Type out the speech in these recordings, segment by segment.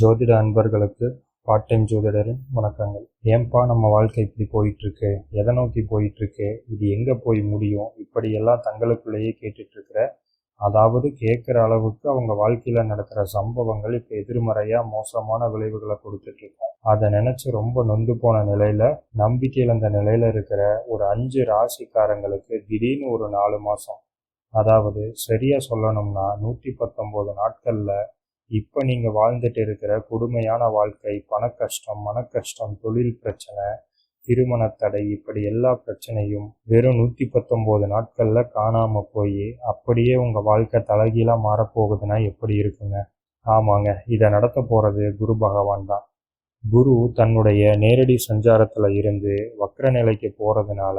ஜோதிட அன்பர்களுக்கு part time ஜோதிடரின் வணக்கங்கள். ஏன்பா நம்ம வாழ்க்கை இப்படி போயிட்டு இருக்கு எதை நோக்கி போயிட்டு இருக்கு இது எங்க போய் முடியும்? இப்படி எல்லாம் தங்களுக்குள்ளேயே கேட்டுட்டு இருக்கிற அதாவது கேட்குற அளவுக்கு அவங்க வாழ்க்கையில நடக்கிற சம்பவங்கள் இப்போ எதிர்மறையா மோசமான விளைவுகளை கொடுத்துட்டு இருக்கோம் அதை நினைச்சு ரொம்ப நொந்து போன நிலையில நம்பிக்கையில் அந்த நிலையில இருக்கிற ஒரு அஞ்சு ராசிக்காரங்களுக்கு திடீர்னு ஒரு நாலு மாசம். அதாவது சரியா சொல்லணும்னா நூற்றி பத்தொம்போது நாட்கள்ல இப்போ நீங்கள் வாழ்ந்துட்டு இருக்கிற கொடுமையான வாழ்க்கை பண கஷ்டம் மன கஷ்டம் தொழில் பிரச்சனை திருமண தடை இப்படி எல்லா பிரச்சனையும் வெறும் நூற்றி பத்தொம்போது நாட்களில் காணாமல் போய் அப்படியே உங்கள் வாழ்க்கை தலைகீழா மாறப்போகுதுன்னா எப்படி இருக்குங்க? ஆமாங்க. இதை நடத்த போகிறது குரு பகவான் தான். குரு தன்னுடைய நேரடி சஞ்சாரத்தில் இருந்து வக்ர நிலைக்கு போகிறதுனால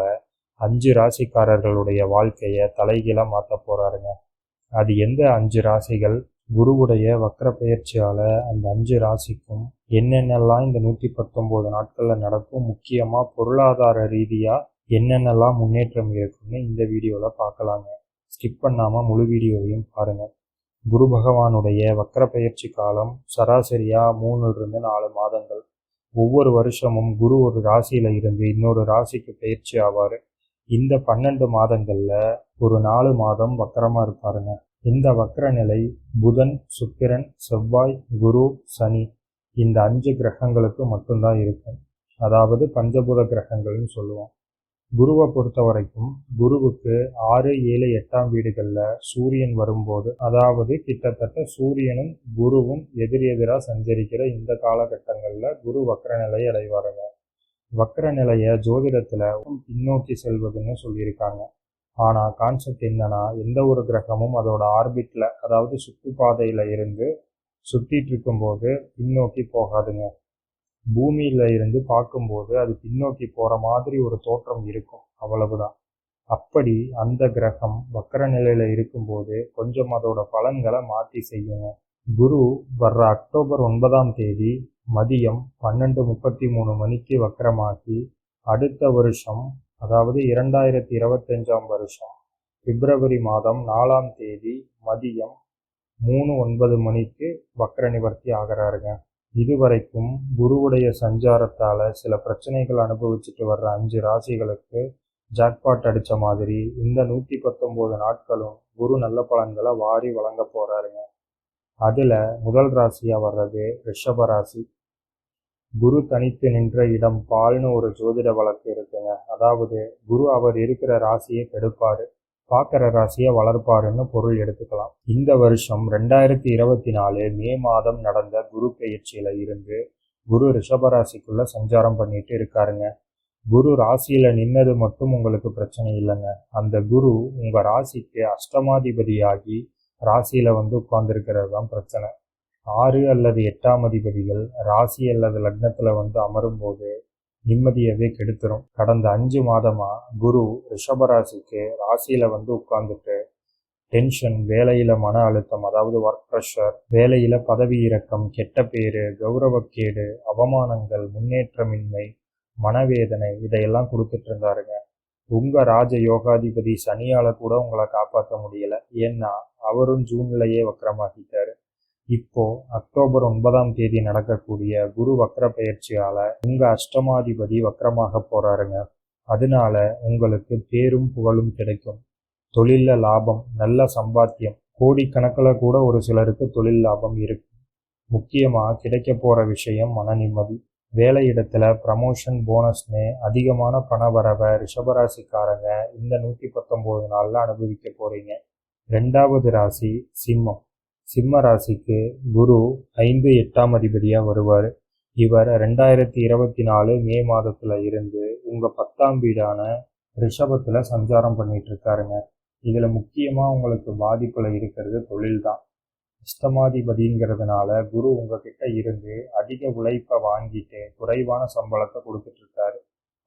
அஞ்சு ராசிக்காரர்களுடைய வாழ்க்கையை தலைகீழாக மாற்ற போகிறாருங்க அது எந்த அஞ்சு ராசிகள்? குருவுடைய வக்கர பயிற்சியால் அந்த அஞ்சு ராசிக்கும் என்னென்னலாம் இந்த நூற்றி பத்தொம்போது நாட்களில் நடக்கும் முக்கியமாக பொருளாதார ரீதியாக என்னென்னலாம் முன்னேற்றம் இருக்குன்னு இந்த வீடியோவில் பார்க்கலாங்க ஸ்கிப் பண்ணாமல் முழு வீடியோவையும் பாருங்கள் குரு பகவானுடைய வக்கர பயிற்சி காலம் சராசரியாக மூணுலேருந்து நாலு மாதங்கள். ஒவ்வொரு வருஷமும் குரு ஒரு ராசியில் இருந்து இன்னொரு ராசிக்கு பயிற்சி ஆவார். இந்த பன்னெண்டு மாதங்களில் ஒரு நாலு மாதம் வக்கரமாக இருப்பாருங்க. இந்த வக்ர நிலை புதன் சுக்கிரன் செவ்வாய் குரு சனி இந்த அஞ்சு கிரகங்களுக்கு மட்டும்தான் இருக்கும். அதாவது பஞ்சபூத கிரகங்கள்னு சொல்லுவோம். குருவை பொறுத்த வரைக்கும் குருவுக்கு ஆறு ஏழு எட்டாம் வீடுகளில் சூரியன் வரும்போது அதாவது கிட்டத்தட்ட சூரியனும் குருவும் எதிர் எதிராக சஞ்சரிக்கிற இந்த காலகட்டங்களில் குரு வக்ர நிலை அடைவாருங்க. வக்ர நிலையை ஜோதிடத்தில் பின்னோக்கி செல்வதுன்னு சொல்லியிருக்காங்க. ஆனால் கான்செப்ட் என்னன்னா எந்த ஒரு கிரகமும் அதோட ஆர்பிட்டில் அதாவது சுற்றுப்பாதையில் இருந்து சுற்றிட்டு இருக்கும்போது பின்னோக்கி போகாதுங்க. பூமியில இருந்து பார்க்கும்போது அது பின்னோக்கி போற மாதிரி ஒரு தோற்றம் இருக்கும். அவ்வளவுதான். அப்படி அந்த கிரகம் வக்கர நிலையில இருக்கும்போது கொஞ்சம் அதோட பலன்களை மாற்றி செய்யுங்க. குரு வர்ற அக்டோபர் ஒன்பதாம் தேதி மதியம் பன்னெண்டு முப்பத்தி மூணு மணிக்கு வக்கரமாக்கி அடுத்த வருஷம் அதாவது இரண்டாயிரத்தி இருபத்தஞ்சாம் வருஷம் பிப்ரவரி மாதம் நாலாம் தேதி மதியம் மூணு ஒன்பது மணிக்கு வக்கர நிவர்த்தி ஆகிறாருங்க. இதுவரைக்கும் குருவுடைய சஞ்சாரத்தால் சில பிரச்சனைகள் அனுபவிச்சுட்டு வர்ற அஞ்சு ராசிகளுக்கு ஜாக்பாட் அடித்த மாதிரி இந்த நூற்றி பத்தொம்போது நாட்களும் குரு நல்ல பலன்களை வாரி வழங்க போகிறாருங்க அதில் முதல் ராசியாக வர்றது ரிஷப ராசி குரு தனித்து நின்ற இடம் பால்னு ஒரு ஜோதிட வழக்கு இருக்குங்க. அதாவது குரு அவர் இருக்கிற ராசியை கெடுப்பாரு பார்க்குற ராசியை வளர்ப்பாருன்னு பொருள் எடுத்துக்கலாம். இந்த வருஷம் ரெண்டாயிரத்தி இருபத்தி நாலு மே மாதம் நடந்த குரு பயிற்சியில இருந்து குரு ரிஷபராசிக்குள்ள சஞ்சாரம் பண்ணிட்டு இருக்காருங்க. குரு ராசியில நின்னது மட்டும் உங்களுக்கு பிரச்சனை இல்லைங்க. அந்த குரு உங்க ராசிக்கு அஷ்டமாதிபதியாகி ராசியில வந்து உட்கார்ந்துருக்கிறது தான் பிரச்சனை. ஆறு அல்லது எட்டாம் அதிபதிகள் ராசி அல்லது லக்னத்தில் வந்து அமரும் போது நிம்மதியவே கெடுத்துரும். கடந்த அஞ்சு மாதமாக குரு ரிஷபராசிக்கு ராசியில் வந்து உட்கார்ந்துட்டு டென்ஷன் வேலையில் மன அழுத்தம் அதாவது ஒர்க் ப்ரெஷர் வேலையில் பதவி இறக்கம் கெட்ட பேரு கௌரவக்கேடு அவமானங்கள் முன்னேற்றமின்மை மனவேதனை இதையெல்லாம் கொடுத்துட்டு இருந்தாருங்க உங்கள் ராஜ யோகாதிபதி சனியால் கூட உங்களை காப்பாற்ற முடியல. ஏன்னா அவரும் ஜூன்லேயே வக்கரமாக்கிட்டாரு. இப்போ அக்டோபர் ஒன்பதாம் தேதி நடக்கக்கூடிய குரு வக்ர பயிற்சியால உங்க அஷ்டமாதிபதி வக்ரமாக போறாருங்க. அதனால உங்களுக்கு பேரும் புகழும் கிடைக்கும். தொழில லாபம் நல்ல சம்பாத்தியம் கோடிக்கணக்கில் கூட ஒரு சிலருக்கு தொழில் லாபம் இருக்கு. முக்கியமாக கிடைக்க போற விஷயம் மன நிம்மதி. வேலையிடத்துல ப்ரமோஷன் போனஸ்னு அதிகமான பண வரவை ரிஷபராசிக்காரங்க இந்த நூற்றி பத்தொம்போது நாளில் அனுபவிக்க போறீங்க. ரெண்டாவது ராசி சிம்மம். சிம்ம ராசிக்கு குரு ஐந்து எட்டாம் அதிபதியாக வருவார். இவர் ரெண்டாயிரத்தி இருபத்தி நாலு மே மாதத்தில் இருந்து உங்கள் பத்தாம் வீடான ரிஷபத்தில் சஞ்சாரம் பண்ணிட்டு இருக்காருங்க இதில் முக்கியமாக உங்களுக்கு பாதிப்பில் இருக்கிறது தொழில் தான் அஷ்டமாதிபதிங்கிறதுனால குரு உங்ககிட்ட இருந்து அதிக உழைப்பை வாங்கிட்டு குறைவான சம்பளத்தை கொடுத்துட்டு இருக்காரு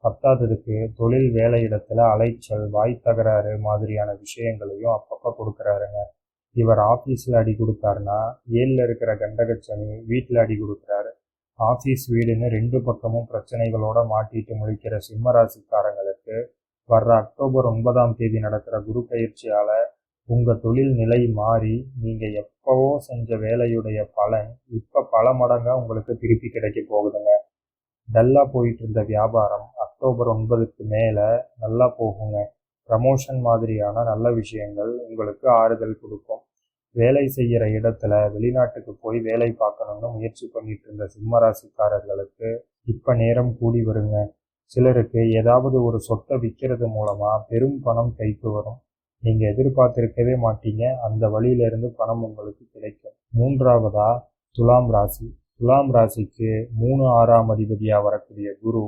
பத்தாததுக்கு தொழில் வேலை இடத்துல அலைச்சல் வாய் தகராறு மாதிரியான விஷயங்களையும் அப்பப்போ கொடுக்குறாருங்க. இவர் ஆஃபீஸில் அடி கொடுத்தாருன்னா ஏழில் இருக்கிற கண்டகச்சனி வீட்டில் அடி கொடுக்குறாரு. ஆஃபீஸ் வீடுன்னு ரெண்டு பக்கமும் பிரச்சனைகளோட மாட்டிட்டு முழிக்கிற சிம்மராசிக்காரங்களுக்கு வர்ற அக்டோபர் ஒன்பதாம் தேதி நடக்கிற குரு பயிற்சியால் உங்கள் தொழில் நிலை மாறி நீங்கள் எப்போவோ செஞ்ச வேலையுடைய பலன் இப்போ பல மடங்காக உங்களுக்கு திருப்பி கிடைக்க போகுதுங்க. டல்லாக போயிட்டு இருந்த வியாபாரம் அக்டோபர் ஒன்பதுக்கு மேலே நல்லா போகுங்க. ப்ரமோஷன் மாதிரியான நல்ல விஷயங்கள் உங்களுக்கு ஆறுதல் கொடுக்கும். வேலை செய்கிற இடத்துல வெளிநாட்டுக்கு போய் வேலை பார்க்கணும்னு முயற்சி பண்ணிட்டு இருந்த சிம்ம ராசிக்காரர்களுக்கு இப்போ நேரம் கூடி வருங்க. சிலருக்கு ஏதாவது ஒரு சொத்தை விற்கிறது மூலமாக பெரும் பணம் கைக்கு வரும். நீங்கள் எதிர்பார்த்திருக்கவே மாட்டீங்க. அந்த வழியிலிருந்து பணம் உங்களுக்கு கிடைக்கும். மூன்றாவதா துலாம் ராசி. துலாம் ராசிக்கு மூணு ஆறாம் அதிபதியாக வரக்கூடிய குரு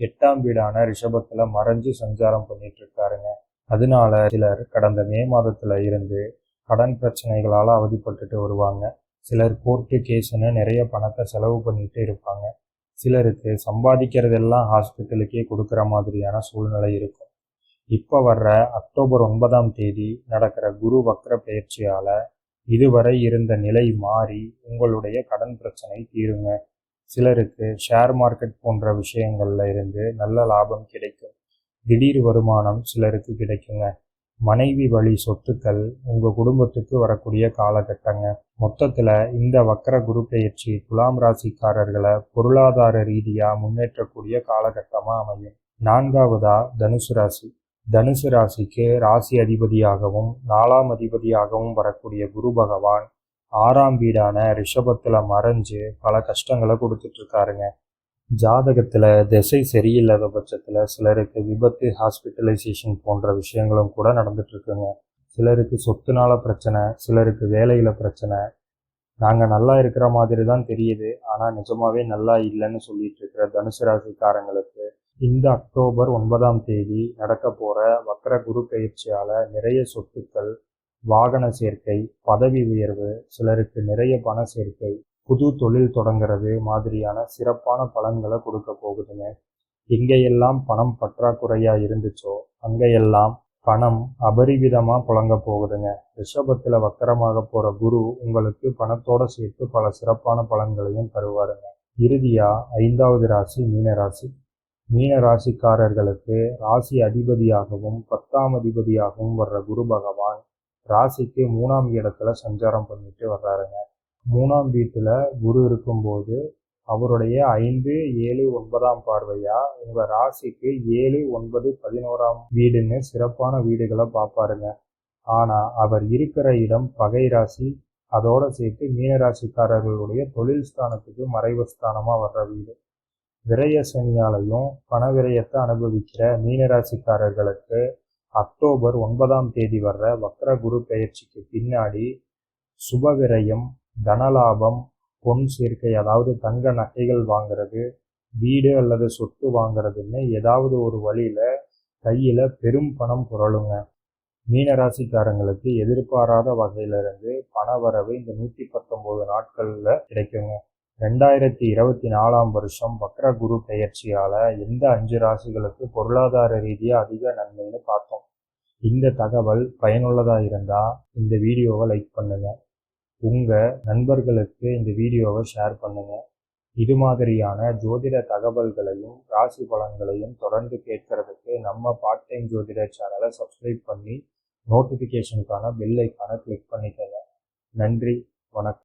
எட்டாம் வீடான ரிஷபத்தில் மறைஞ்சு சஞ்சாரம் பண்ணிட்டு இருக்காருங்க. அதனால சிலர் கடந்த மே மாதத்தில் இருந்து கடன் பிரச்சனைகளால் அவதிப்பட்டுட்டு வருவாங்க. சிலர் கோர்ட்டு கேஸுன்னு நிறைய பணத்தை செலவு பண்ணிட்டு இருப்பாங்க. சிலருக்கு சம்பாதிக்கிறதெல்லாம் ஹாஸ்பிட்டலுக்கே கொடுக்குற மாதிரியான சூழ்நிலை இருக்கும். இப்போ வர்ற அக்டோபர் ஒன்பதாம் தேதி நடக்கிற குரு வக்ர பயிற்சியால் இதுவரை இருந்த நிலை மாறி உங்களுடைய கடன் பிரச்சனை தீருங்க. சிலருக்கு ஷேர் மார்க்கெட் போன்ற விஷயங்கள்ல இருந்து நல்ல லாபம் கிடைக்கும். திடீர் வருமானம் சிலருக்கு கிடைக்குங்க. மனைவி வழி சொத்துக்கள் உங்கள் குடும்பத்துக்கு வரக்கூடிய காலகட்டங்க. மொத்தத்தில் இந்த வக்கர குரு பெயர்ச்சி துலாம் ராசிக்காரர்களை பொருளாதார ரீதியாக முன்னேற்றக்கூடிய காலகட்டமாக அமையும். நான்காவதா தனுசு ராசி. தனுசு ராசிக்கு ராசி அதிபதியாகவும் நாலாம் அதிபதியாகவும் வரக்கூடிய குரு பகவான் ஆறாம் வீடான ரிஷபத்தில் மறைஞ்சு பல கஷ்டங்களை கொடுத்துட்ருக்காருங்க. ஜாதகத்தில் திசை சரியில்லாத பட்சத்தில் சிலருக்கு விபத்து ஹாஸ்பிட்டலைசேஷன் போன்ற விஷயங்களும் கூட நடந்துட்டுருக்குங்க சிலருக்கு சொத்துனால பிரச்சனை சிலருக்கு வேலையில் பிரச்சனை. நாங்கள் நல்லா இருக்கிற மாதிரி தான் தெரியுது. ஆனால் நிஜமாவே நல்லா இல்லைன்னு சொல்லிட்டு இருக்கிற தனுசு ராசிக்காரங்களுக்கு இந்த அக்டோபர் ஒன்பதாம் தேதி நடக்க போகிற வக்கர குரு பயிற்சியால் நிறைய சொத்துக்கள் வாகன சேர்க்கை பதவி உயர்வு சிலருக்கு நிறைய பண சேர்க்கை புது தொழில் தொடங்குறது மாதிரியான சிறப்பான பலன்களை கொடுக்க போகுதுங்க. எங்கேயெல்லாம் பணம் பற்றாக்குறையா இருந்துச்சோ அங்கெல்லாம் பணம் அபரிவிதமா புழங்க போகுதுங்க. ரிஷபத்துல வக்கரமாக போற குரு உங்களுக்கு பணத்தோட சேர்த்து பல சிறப்பான பலன்களையும் தருவாருங்க. இறுதியா ஐந்தாவது ராசி மீன ராசி. மீன ராசிக்காரர்களுக்கு ராசி அதிபதியாகவும் பத்தாம் அதிபதியாகவும் வர்ற குரு பகவான் ராசிக்கு மூணாம் இடத்துல சஞ்சாரம் பண்ணிட்டு வர்றாருங்க. மூணாம் வீட்டில் குரு இருக்கும்போது அவருடைய ஐந்து ஏழு ஒன்பதாம் பார்வையா? உங்க ராசிக்கு ஏழு ஒன்பது பதினோராம் வீடுன்னு சிறப்பான வீடுகளை பார்ப்பாருங்க. ஆனா அவர் இருக்கிற இடம் பகை ராசி. அதோட சேர்த்து மீனராசிக்காரர்களுடைய தொழில் ஸ்தானத்துக்கு மறைவு ஸ்தானமா வர்ற வீடு. விரய சனியாலையும் பண விரயத்தை அனுபவிக்கிற மீனராசிக்காரர்களுக்கு அக்டோபர் ஒன்பதாம் தேதி வர்ற வக்ர குரு பெயர்ச்சிக்கு பின்னாடி சுப விரயம் தனலாபம் பொன் சேர்க்கை அதாவது தங்க நகைகள் வாங்குறது வீடு அல்லது சொத்து வாங்குறதுன்னு ஏதாவது ஒரு வழியில கையில பெரும் பணம் புரளுங்க. மீனராசிக்காரங்களுக்கு எதிர்பாராத வகையிலிருந்து பண வரவு இந்த நூற்றி பத்தொம்போது நாட்களில் கிடைக்குங்க. ரெண்டாயிரத்தி இருபத்தி நாலாம் வருஷம் வக்ர குரு பெயர்ச்சியால் எந்த அஞ்சு ராசிகளுக்கு பொருளாதார ரீதியாக அதிக நன்மைன்னு பார்த்தோம். இந்த தகவல் பயனுள்ளதாக இருந்தால் இந்த வீடியோவை லைக் பண்ணுங்கள் உங்கள் நண்பர்களுக்கு இந்த வீடியோவை ஷேர் பண்ணுங்கள் இது மாதிரியான ஜோதிட தகவல்களையும் ராசி பலன்களையும் தொடர்ந்து கேட்கறதுக்கு நம்ம பார்ட் டைம் ஜோதிட சேனலை சப்ஸ்கிரைப் பண்ணி நோட்டிஃபிகேஷனுக்கான பெல் ஐக்கானை கிளிக் பண்ணிக்கங்க. நன்றி வணக்கம்.